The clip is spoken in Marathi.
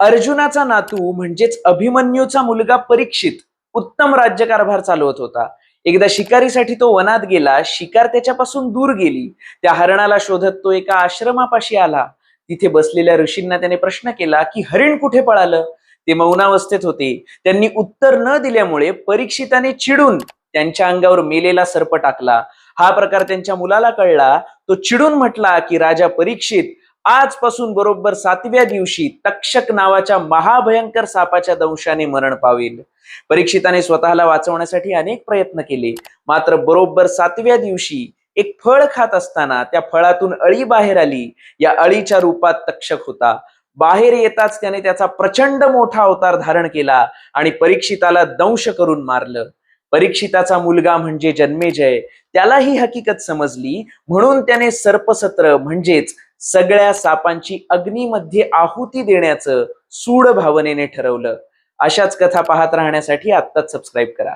अर्जुनाचा नातू म्हणजेच अभिमन्यूचा मुलगा परीक्षित उत्तम राज्यकारभार चालवत होता. एकदा शिकारीसाठी तो वनात गेला शिकार त्याच्यापासून दूर गेली. त्या हरणाला शोधत तो एका आश्रमापाशी आला. तिथे बसलेल्या ऋषींना त्याने प्रश्न केला की हरिण कुठे पळालं? ते मौनावस्थेत होते. त्यांनी उत्तर न दिल्यामुळे परीक्षिताने चिडून त्यांच्या अंगावर मेलेला सर्प टाकला. हा प्रकार त्यांच्या मुलाला कळला. तो चिडून म्हटला की राजा परीक्षित आजपासून बरोबर सातव्या दिवशी तक्षक नावाच्या महाभयंकर सापाच्या दंशाने मरण पावेल. परीक्षिताने स्वतःला वाचवण्यासाठी अनेक प्रयत्न केले. मात्र बरोबर सातव्या दिवशी एक फळ खात असताना त्या फळातून अळी बाहेर आली. या अळीच्या रूपात तक्षक होता. बाहेर येताच त्याने त्याचा प्रचंड मोठा अवतार धारण केला आणि परीक्षिताला दंश करून मारलं. परीक्षिताचा मुलगा म्हणजे जन्मेजय. त्याला ही हकीकत समजली. म्हणून त्याने सर्पसत्र म्हणजेच सगळ्या सापांची अग्नीमध्ये आहुती देण्याचं सूड भावनेने ठरवलं. अशाच कथा पाहत राहण्यासाठी आत्ताच सबस्क्राईब करा.